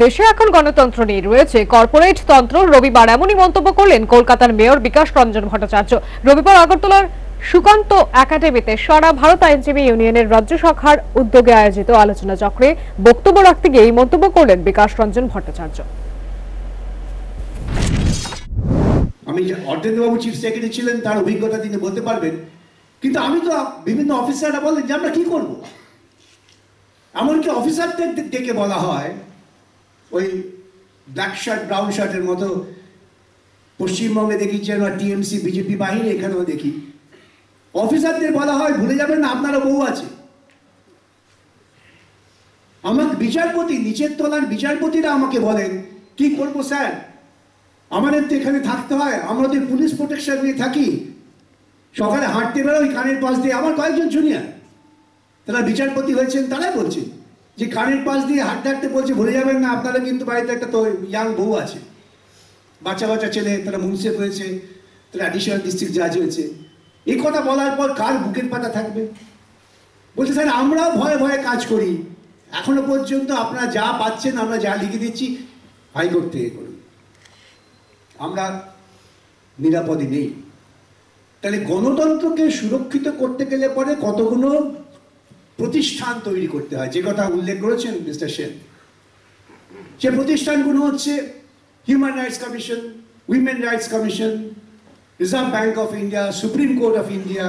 দেশে এখন গণতন্ত্র নেই, রয়েছে কর্পোরেট তন্ত্র। রবিবার এমনই মন্তব্য করলেন কলকাতার মেয়র বিকাশ রঞ্জন ভট্টাচার্য। রবিবার আগরতলার সুকান্ত একাডেমিতে সারা ভারত আইনজীবী ইউনিয়নের রাজ্য শাখার উদ্যোগে আয়োজিত আলোচনা চক্রে বক্তব্য রাখতে গিয়ে এই মন্তব্য করলেন বিকাশ রঞ্জন ভট্টাচার্য। আমি অর্ধেন্দ্রবাবু চিফ সেক্রেটারি ছিলেন, তার অভিজ্ঞতা তিনি বলতে পারবেন। কিন্তু আমি তো বিভিন্ন অফিসাররা বলেন যে আমরা কি করব? এমনকি অফিসারদের ডেকে বলা হয় ওই ব্ল্যাক শার্ট ব্রাউন শার্টের মতো পশ্চিমবঙ্গে দেখি যেন টিএমসি বিজেপি বাহিনী এখানেও দেখি। অফিসারদের বলা হয়, ভুলে যাবেন না, আপনারও বউ আছে। আমার বিচারপতি, নিচের তলার বিচারপতিরা আমাকে বলেন, কি করব স্যার? আমাদের তো এখানে থাকতে হয়, আমরা তো পুলিশ প্রোটেকশন নিয়ে থাকি। সকালে হাঁটতে বেরোই, কানের পাশ দিয়ে আমার কয়েকজন জুনিয়ার তারা বিচারপতি হয়েছেন, তারাই বলছেন যে কানের পাশ দিয়ে হাঁটতে হাঁটতে বলছে, ভুলে যাবেন না আপনারা কিন্তু বাড়িতে একটা তো ইয়াং বউ আছে। বাচ্চা বাচ্চা ছেলে, তারা মুন্সেফ হয়েছে, তারা অ্যাডিশনাল ডিস্ট্রিক্ট জাজ হয়েছে। এই কথা বলার পর কার বুকের পাতা থাকবে? বলছে, স্যার, আমরাও ভয়ে ভয়ে কাজ করি। এখনও পর্যন্ত আপনারা যা পাচ্ছেন, আমরা যা লিখে দিচ্ছি হাইকোর্ট থেকে করুন। আমরা নিরাপদে নেই। তাহলে গণতন্ত্রকে সুরক্ষিত করতে গেলে পরে কতগুলো প্রতিষ্ঠান তৈরি করতে হয়, যে কথা উল্লেখ করেছেন মিস্টার সেন। সে প্রতিষ্ঠানগুলো হচ্ছে human rights commission women rights commission reserve bank of India supreme court of India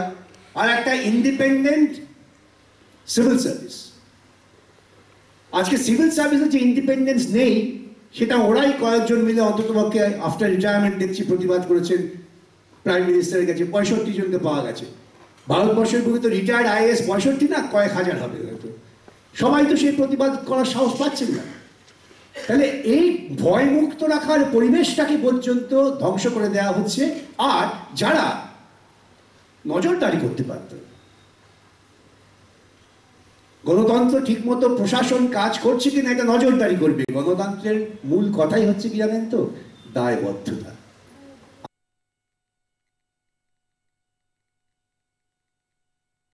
আর একটা ইন্ডিপেন্ডেন্ট সিভিল সার্ভিস আজকে সিভিল সার্ভিসের যে ইন্ডিপেন্ডেন্স নেই, সেটা ওরাই কয়েকজন মিলে অন্ততপক্ষে আফটার রিটায়ারমেন্ট দেখছি প্রতিবাদ করেছেন প্রাইম মিনিস্টারের কাছে, পঁয়ষট্টি জনকে পাওয়া গেছে। ভারতবর্ষের বুকে তো রিটায়ার্ড আইএস পঁয়ষট্টি না, কয়েক হাজার হবে হয়তো। সবাই তো সেই প্রতিবাদ করার সাহস পাচ্ছেন না। তাহলে এই ভয়মুক্ত রাখার পরিবেশটাকে পর্যন্ত ধ্বংস করে দেওয়া হচ্ছে, আর যারা নজরদারি করতে পারত, গণতন্ত্র ঠিকমতো প্রশাসন কাজ করছে কিনা এটা নজরদারি করবে। গণতন্ত্রের মূল কথাই হচ্ছে কি জানেন তো? দায়বদ্ধতা।